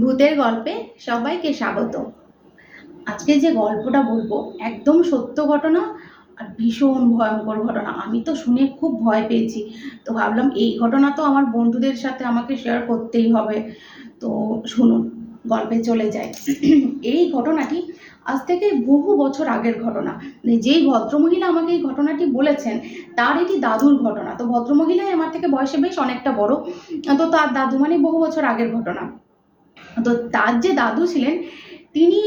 ভূতের গল্পে সবাইকে স্বাগত। আজকে যে গল্পটা বলব, একদম সত্য ঘটনা আর ভীষণ ভয়ঙ্কর ঘটনা। আমি তো শুনে খুব ভয় পেয়েছি। তো ভাবলাম এই ঘটনা তো আমার বন্ধুদের সাথে আমাকে শেয়ার করতেই হবে। তো শুনুন, গল্পে চলে যায় এই ঘটনাটি আজ থেকে বহু বছর আগের ঘটনা। মানে যেই ভদ্রমহিলা আমাকে এই ঘটনাটি বলেছেন, তার এটি দাদুর ঘটনা। তো ভদ্রমহিলাই আমার থেকে বয়সে বেশ অনেকটা বড়। তো তার দাদু মানে বহু বছর আগের ঘটনা। তো তার যে দাদু ছিলেন তিনি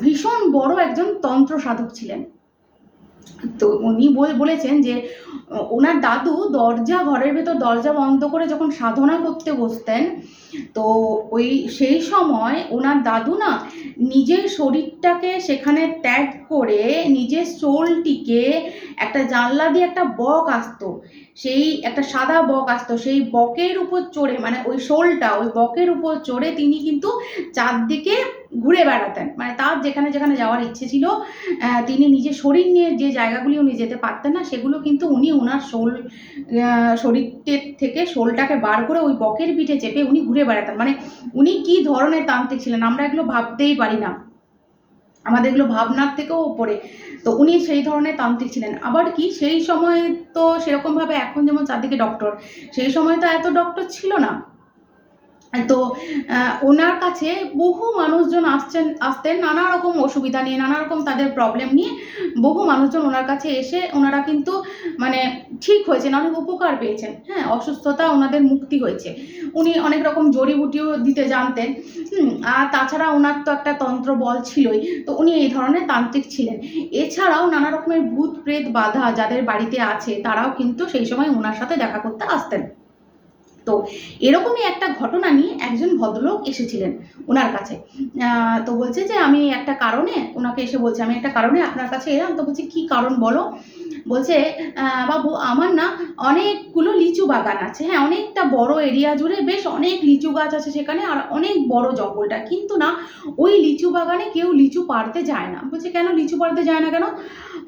ভীষণ বড় একজন তন্ত্র সাধক ছিলেন। তো উনি বল- বলেছেন যে ওনার দাদু দরজা, ঘরের ভেতর দরজা বন্ধ করে যখন সাধনা করতে বসতেন, তো ওই সেই সময় ওনার দাদু না নিজের শরীরটাকে সেখানে ত্যাগ করে নিজের সোলটিকে একটা জানলা দিয়ে একটা বক আসতো। সেই একটা সাদা বক আসতো। সেই বকের উপর চড়ে মানে ওই শোলটা ওই বকের উপর চড়ে তিনি কিন্তু চারদিকে ঘুরে বেড়াতেন। মানে তার যেখানে যেখানে যাওয়ার ইচ্ছে ছিল তিনি নিজের শরীর নিয়ে যে জায়গাগুলি উনি যেতে পারতেন না, সেগুলো কিন্তু উনি ওনার শোল শরীরের থেকে শোলটাকে বার করে ওই বকের পিঠে চেপে উনি ঘুরে বেড়াতেন। মানে উনি কি ধরনের তান্ত্রিক ছিলেন, আমরা এগুলো ভাবতেই পারি না। আমাদের এগুলো ভাবনার থেকেও ওপরে তো উনি সেই ধরনের তান্ত্রিক ছিলেন। আবার কি, সেই সময় তো সেরকমভাবে এখন যেমন চারদিকে ডক্টর, সেই সময় তো এত ডক্টর ছিল না। তো ওনার কাছে বহু মানুষজন আসছেন, আসতেন, নানা রকম অসুবিধা নিয়ে, নানা রকম তাদের প্রবলেম নিয়ে বহু মানুষজন ওনার কাছে এসে ওনারা কিন্তু মানে ঠিক হয়েছেন, অনেক উপকার পেয়েছেন। হ্যাঁ অসুস্থতা ওনাদের মুক্তি হয়েছে। উনি অনেক রকম জড়িবুটিও দিতে জানতেন। আর তাছাড়া ওনার তো একটা তন্ত্র বল ছিলই, তো উনি এই ধরনের তান্ত্রিক ছিলেন। এছাড়াও নানা রকমের ভূত প্রেত বাধা যাদের বাড়িতে আছে, তারাও কিন্তু সেই সময় ওনার সাথে দেখা করতে আসতেন। তো এরকমই একটা ঘটনা নিয়ে একজন ভদ্রলোক এসেছিলেন ওনার কাছে। তো বলছে যে, আমি একটা কারণে ওনাকে এসে বলছে, আমি একটা কারণে আপনার কাছে এলাম। তো বলছি, কি কারণ বলো? বলছে বাবু, আমার না অনেকগুলো লিচু বাগান আছে। হ্যাঁ অনেকটা বড় এরিয়া জুড়ে বেশ অনেক লিচু গাছ আছে সেখানে আর অনেক বড় জঙ্গলটা। কিন্তু না, ওই লিচু বাগানে কেউ লিচু পারতে যায় না। বলছে, কেন লিচু পারতে যায় না কেন?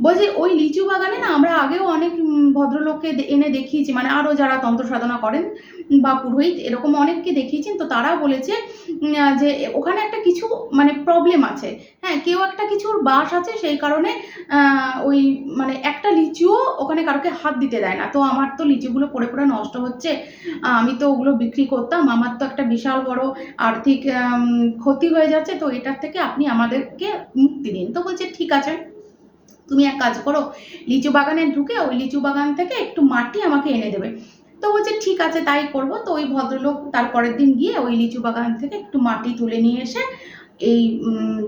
বলছে, ওই লিচু বাগানে না আমরা আগেও অনেক ভদ্রলোককে এনে দেখিয়েছি। মানে আরও যারা তন্ত্র সাধনা করেন বা পুরোহিত, এরকম অনেককে দেখিয়েছেন তো তারা বলেছে যে ওখানে একটা কিছু মানে প্রবলেম আছে। হ্যাঁ কেউ একটা কিছুর বাস আছে, সেই কারণে ওই মানে একটা লিচুও ওখানে কারোকে হাত দিতে দেয় না। তো আমার তো লিচুগুলো পড়ে পড়ে নষ্ট হচ্ছে। আমি তো ওগুলো বিক্রি করতাম। আমার তো একটা বিশাল বড় আর্থিক ক্ষতি হয়ে যাচ্ছে। তো এটার থেকে আপনি আমাদেরকে মুক্তি দিন। তো বলছে, ঠিক আছে। তুমি এক কাজ করো। লিচু বাগানে ঢুকে ওই লিচু বাগান থেকে একটু মাটি আমাকে এনে দেবে। তো বলছে, ঠিক আছে, তাই করব। তো ওই ভদ্রলোক তার পরের দিন গিয়ে ওই লিচু বাগান থেকে একটু মাটি তুলে নিয়ে এসে এই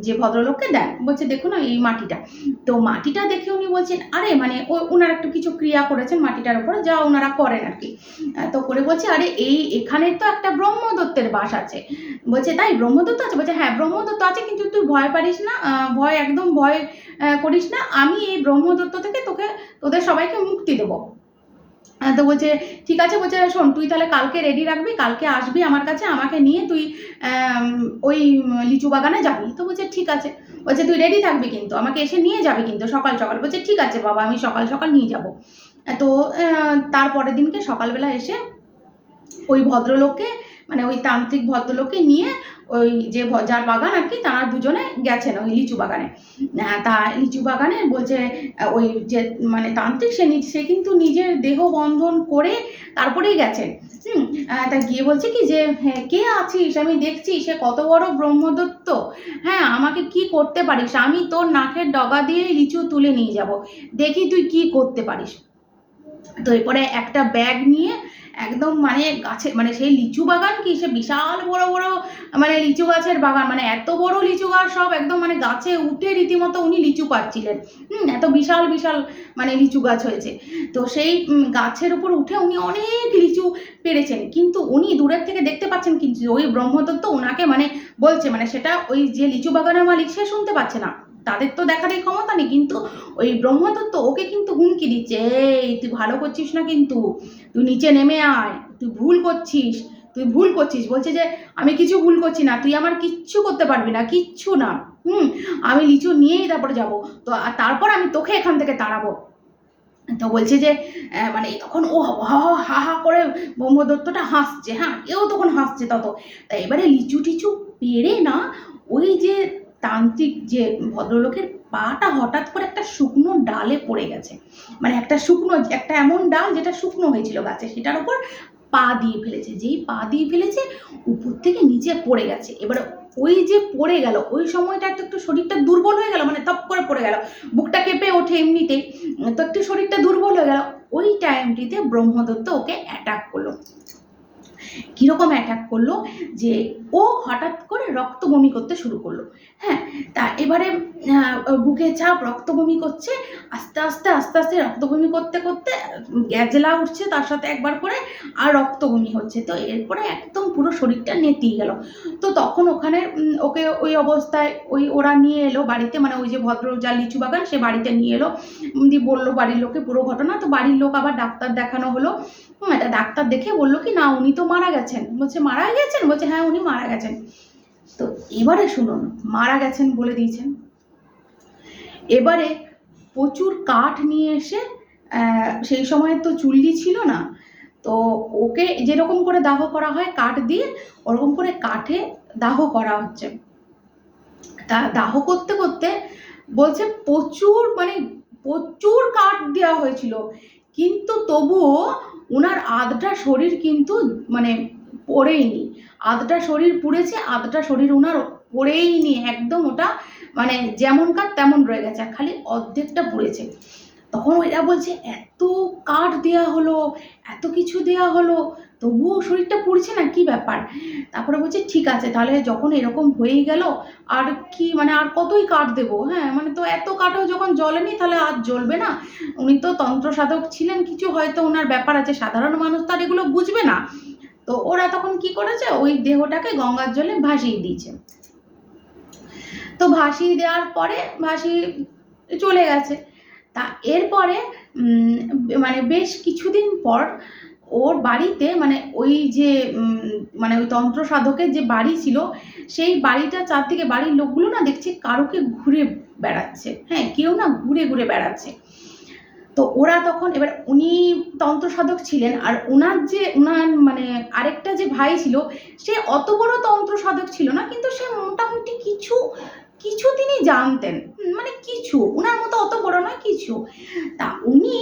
যে ভদ্রলোককে দেন, বলছে, দেখুন এই মাটিটা। তো মাটিটা দেখে উনি বলছেন, আরে মানে ও ওনারা একটু কিছু ক্রিয়া করেছেন মাটিটার উপরে, যা ওনারা করেন আর কি। তো করে বলছে, আরে, এই, এখানে তো একটা ব্রহ্মদত্তের বাস আছে। বলছে, তাই ব্রহ্মদত্ত আছে? বলছে হ্যাঁ ব্রহ্মদত্ত আছে, কিন্তু তুই ভয় পারিস না ভয়, একদম ভয় করিস না। আমি এই ব্রহ্মদত্ত থেকে তোকে, তোদের সবাইকে মুক্তি দেবো। তো বলছে, ঠিক আছে, বলছে, শোন, তুই তাহলে কালকে রেডি রাখবি, কালকে আসবি আমার কাছে, আমাকে নিয়ে তুই ওই লিচু বাগানে যাবি। তো বলছে, ঠিক আছে। বলছে, তুই রেডি থাকবি কিন্তু, আমাকে এসে নিয়ে যাবি কিন্তু সকাল সকাল। বলছে, ঠিক আছে বাবা, আমি সকাল সকাল নিয়ে যাব। তো তারপরের দিনকে সকালবেলা এসে ওই ভদ্রলোককে মানে ওই তান্ত্রিক ভদ্রলোককে নিয়ে ওই যে যার বাগান আর কি, তারা দুজনে গেছেন ওই লিচু বাগানে। তা লিচু বাগানে বলছে ওই যে মানে তান্ত্রিক, সে সে কিন্তু নিজের দেহ বন্ধন করে তারপরেই গেছেন হুম তা গিয়ে বলছে কি যে হ্যাঁ কে আছিস? আমি দেখছি সে কত বড় ব্রহ্মদত্ত। হ্যাঁ আমাকে কি করতে পারিস? আমি তোর নাকের ডগা দিয়ে লিচু তুলে নিয়ে যাব। দেখি তুই কি করতে পারিস। তো এরপরে একটা ব্যাগ নিয়ে একদম মানে গাছে মানে সেই লিচু বাগান কি? সে বিশাল বড় বড় মানে লিচু গাছের বাগান মানে এত বড় লিচু গাছ সব একদম মানে গাছে উঠে রীতিমতো উনি লিচু পাচ্ছিলেন হুম, এত বিশাল বিশাল মানে লিচু গাছ হয়েছে। তো সেই গাছের উপর উঠে উনি অনেক লিচু পেরেছেন কিন্তু উনি দূরের থেকে দেখতে পাচ্ছেন কিন্তু ওই ব্রহ্মদত্ত ওনাকে মানে বলছে মানে সেটা ওই যে লিচু বাগানের মালিক, সে শুনতে পাচ্ছে না। তাদের তো দেখার এই ক্ষমতা নেই, কিন্তু ওই ব্রহ্মদত্ত ওকে কিন্তু হুমকি দিচ্ছে, এই, তুই ভালো করছিস না কিন্তু, তুই নিচে নেমে আয়, তুই ভুল করছিস, তুই ভুল করছিস। বলছে যে, আমি কিছু ভুল করছি না, তুই আমার কিচ্ছু করতে পারবি না, কিচ্ছু না, হুম, আমি লিচু নিয়েই তারপরে যাব, তো তারপর আমি তোকে এখান থেকে তাড়াবো। তো বলছে যে মানে তখন ও হা হা হা করে ব্রহ্মদত্তটা হাসছে হ্যাঁ এও তখন হাসছে তত। তা এবারে লিচু টিচু পেরে না, ওই যে তান্ত্রিক যে ভদ্রলোকের পাটা হঠাৎ করে একটা শুকনো ডালে পড়ে গেছে। মানে একটা শুকনো, একটা এমন ডাল যেটা শুকনো হয়েছিল গাছে, সেটার উপর পা দিয়ে ফেলেছে। যেই পা দিয়ে ফেলেছে, উপর থেকে নিচে পড়ে গেছে। এবারে ওই যে পড়ে গেল, ওই সময়টা তো একটু শরীরটা দুর্বল হয়ে গেল মানে তপ করে পড়ে গেল। বুকটা কেঁপে ওঠে এমনিতেই, তো একটু শরীরটা দুর্বল হয়ে গেল। ওই টাইমটিতে ব্রহ্মদত্ত ওকে অ্যাটাক করল। কীরকম অ্যাটাক করল? যে ও হঠাৎ করে রক্ত বমি করতে শুরু করল। হ্যাঁ তা এবারে বুকে চাপ রক্ত বমি করছে, আস্তে আস্তে আস্তে আস্তে রক্ত বমি করতে করতে গ্যাজেলা উঠছে, তার সাথে একবার করে আর রক্ত বমি হচ্ছে। তো এরপরে একদম পুরো শরীরটা নেতিয়ে গেল। তো তখন ওখানে ওকে ওই অবস্থায় ওই ওরা নিয়ে এলো বাড়িতে মানে ওই যে ভদ্র যা লিচু বাগান, সে বাড়িতে নিয়ে এলো। দিয়ে বলল বাড়ির লোকে পুরো ঘটনা। তো বাড়ির লোক আবার ডাক্তার দেখানো হলো। হুম, একটা ডাক্তার দেখে বলল কি না উনি তো মারা গেছেন। বলছে মারা গেছেন? বলছে হ্যাঁ উনি মারা গেছেন। তো এবারে শুনুন মারা গেছেন বলে দিয়েছেন। এবারে প্রচুর কাঠ নিয়ে এসে সেই সময় তো চুল্লি ছিল না তো ওকে যেরকম করে দাহ করা হয় কাঠ দিয়ে ওরকম করে কাঠে দাহ করা হচ্ছে। তা দাহ করতে করতে বলছে প্রচুর মানে প্রচুর কাঠ দেওয়া হয়েছিল কিন্তু তবুও ওনার আধটা শরীর কিন্তু মানে পড়েইনি। আধটা শরীর পুড়েছে, আধটা শরীর ওনার পড়েইনি। একদম ওটা মানে যেমনকার তেমন রয়ে গেছে খালি অর্ধেকটা পুড়েছে। তখন ওইটা বলছে, এত কাঠ দেয়া হলো, এত কিছু দেয়া হলো, তবুও শরীরটা পুড়ছে না, কি ব্যাপার? তারপরে বলছে, ঠিক আছে, তাহলে যখন এরকম হয়েই গেল, আর কি মানে আর কতই কাঠ দেবো হ্যাঁ মানে তো এত কাঠও যখন জ্বলেনি, তাহলে আর জ্বলবে না। উনি তো তন্ত্র সাধক ছিলেন, কিছু হয়তো ওনার ব্যাপার আছে, সাধারণ মানুষ তো আর এগুলো বুঝবে না। তো ওরা তখন কি করেছে, ওই দেহটাকে গঙ্গার জলে ভাসিয়ে দিয়েছে। তো ভাসিয়ে দেওয়ার পরে ভাসিয়ে চলে গেছে। তা এরপরে মানে বেশ কিছুদিন পর ওর বাড়িতে মানে ওই যে মানে ওই তন্ত্র সাধকের যে বাড়ি ছিল, সেই বাড়িটা চারদিকে বাড়ির লোকগুলো না দেখছে কারোকে ঘুরে বেড়াচ্ছে। হ্যাঁ কেউ না ঘুরে ঘুরে বেড়াচ্ছে। তো ওরা তখন, এবার উনি তন্ত্র সাধক ছিলেন আর ওনার যে ওনার মানে আরেকটা যে ভাই ছিল, সে অত বড় তন্ত্র সাধক ছিল না, কিন্তু সে মোটামুটি কিছু কিছু তিনি জানতেন। মানে কিছু। ওনার মতো অত বড় নয়, কিছু। তা উনি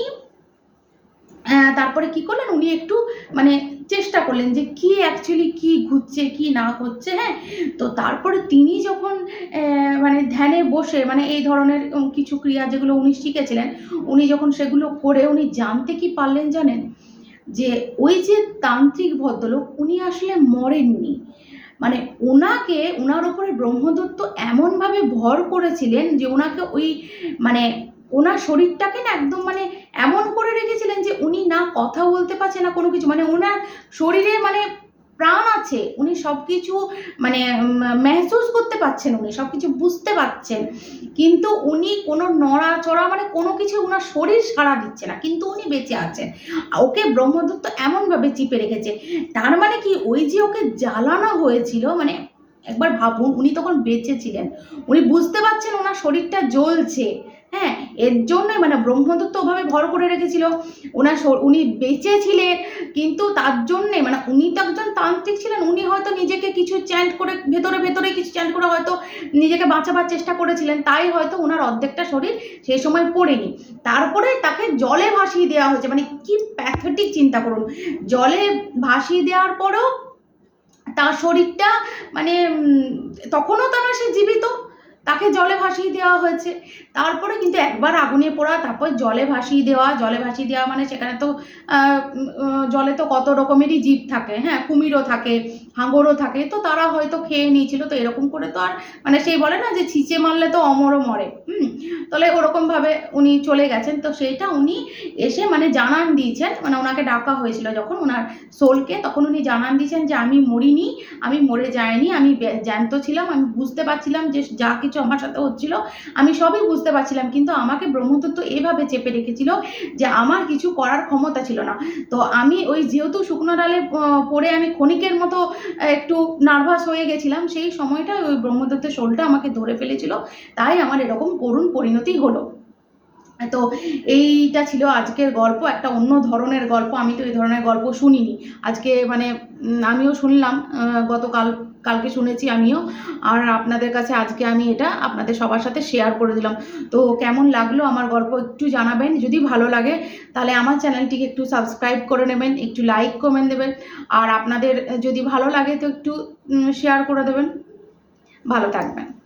তারপরে কি করলেন? উনি একটু মানে চেষ্টা করলেন যে কি অ্যাকচুয়ালি কি ঘুরছে, কি না ঘুরছে হ্যাঁ? তো তারপরে তিনি যখন মানে ধ্যানে বসে মানে এই ধরনের কিছু ক্রিয়া যেগুলো উনি শিখেছিলেন, উনি যখন সেগুলো করে উনি জানতে কি পারলেন জানেন? যে ওই যে তান্ত্রিক ভদ্রলোক, উনি আসলে মরেননি। মানে ওনাকে ওনার ওপরে ব্রহ্মদত্ত এমনভাবে ভর করেছিলেন যে ওনাকে ওই মানে ওনার শরীরটাকে না একদম মানে এমন করে রেখেছিলেন যে উনি না কথা বলতে পারছে না কোনো কিছু। মানে ওনার শরীরে মানে প্রাণ আছে, উনি সব কিছু মানে মেহসুস করতে পারছেন উনি সব কিছু বুঝতে পারছেন। কিন্তু উনি কোনো নড়াচড়া মানে কোনো কিছু ওনার শরীর সাড়া দিচ্ছে না, কিন্তু উনি বেঁচে আছেন। ওকে ব্রহ্মদত্ত এমনভাবে চিপে রেখেছে, তার মানে কি ওই যে ওকে জ্বালানো হয়েছিল মানে একবার ভাবুন, উনি তখন বেঁচে ছিলেন, উনি বুঝতে পারছেন ওনার শরীরটা জ্বলছে। হ্যাঁ এর জন্যই মানে ব্রহ্মদত্ত ওভাবে ভর করে রেখেছিল। ওনার উনি বেঁচে ছিলেন, কিন্তু তার জন্যে মানে উনি তো একজন তান্ত্রিক ছিলেন, উনি হয়তো নিজেকে কিছু চ্যান্ট করে, ভেতরে ভেতরে কিছু চ্যান্ট করে হয়তো নিজেকে বাঁচাবার চেষ্টা করেছিলেন। তাই হয়তো ওনার অর্ধেকটা শরীর সেই সময় পড়েনি। তারপরে তাকে জলে ভাসিয়ে দেওয়া হয়েছে। মানে কি প্যাথেটিক চিন্তা করুন। জলে ভাসিয়ে দেওয়ার পরেও তার শরীরটা মানে তখনও তারা সে জীবিত। তাকে জলে ভাসিয়ে দেওয়া হয়েছে। তারপরে কিন্তু একবার আগুনে পোড়া, তারপর জলে ভাসিয়ে দেওয়া, জলে ভাসিয়ে দেওয়া মানে সেখানে তো জলে তো কত রকমেরই জীব থাকে হ্যাঁ কুমিরও থাকে হাঙরও থাকে, তো তারা হয়তো খেয়ে নিয়েছিল, তো এরকম করে তো আর মানে সেই বলে না যে ছিচে মারলে তো অমরও মরে, হুম? তাহলে ওরকমভাবে উনি চলে গেছেন, তো সেইটা উনি এসে মানে জানান দিয়েছেন মানে ওনাকে ডাকা হয়েছিল যখন ওনার সোলকে তখন উনি জানান দিয়েছেন যে আমি মরিনি, আমি মরে যাইনি, আমি জ্যান্ত ছিলাম, আমি বুঝতে পারছিলাম যে যা কিছু আমার সাথে হচ্ছিল, আমি সবই বুঝতে পারছিলাম, কিন্তু আমাকে ব্রহ্মদত্ত এভাবে চেপে রেখেছিল যে আমার কিছু করার ক্ষমতা ছিল না। তো আমি ওই যেহেতু শুকনো ডালে পড়ে আমি ক্ষণিকের মতো একটু নার্ভাস হয়ে গেছিলাম, সেই সময়টা ওই ব্রহ্মদত্তের শোলটা আমাকে ধরে ফেলেছিল, তাই আমার এরকম করুণ পরিণতি হলো। তো এইটা ছিল আজকের গল্প, একটা অন্য ধরনের গল্প, আমি তো এই ধরনের গল্প শুনিনি। আজকে মানে আমিও শুনলাম গতকাল, কালকে শুনেছি আমিও, আর আপনাদের কাছে আজকে আমি এটা আপনাদের সবার সাথে শেয়ার করে দিলাম। তো কেমন লাগল আমার গল্প একটু জানাবেন, যদি ভালো লাগে, তাহলে আমার চ্যানেলটিকে একটু সাবস্ক্রাইব করে নেবেন, একটু লাইক কমেন্ট দেবেন, আর আপনাদের যদি ভালো লাগে তো একটু শেয়ার করে দেবেন। ভালো থাকবেন।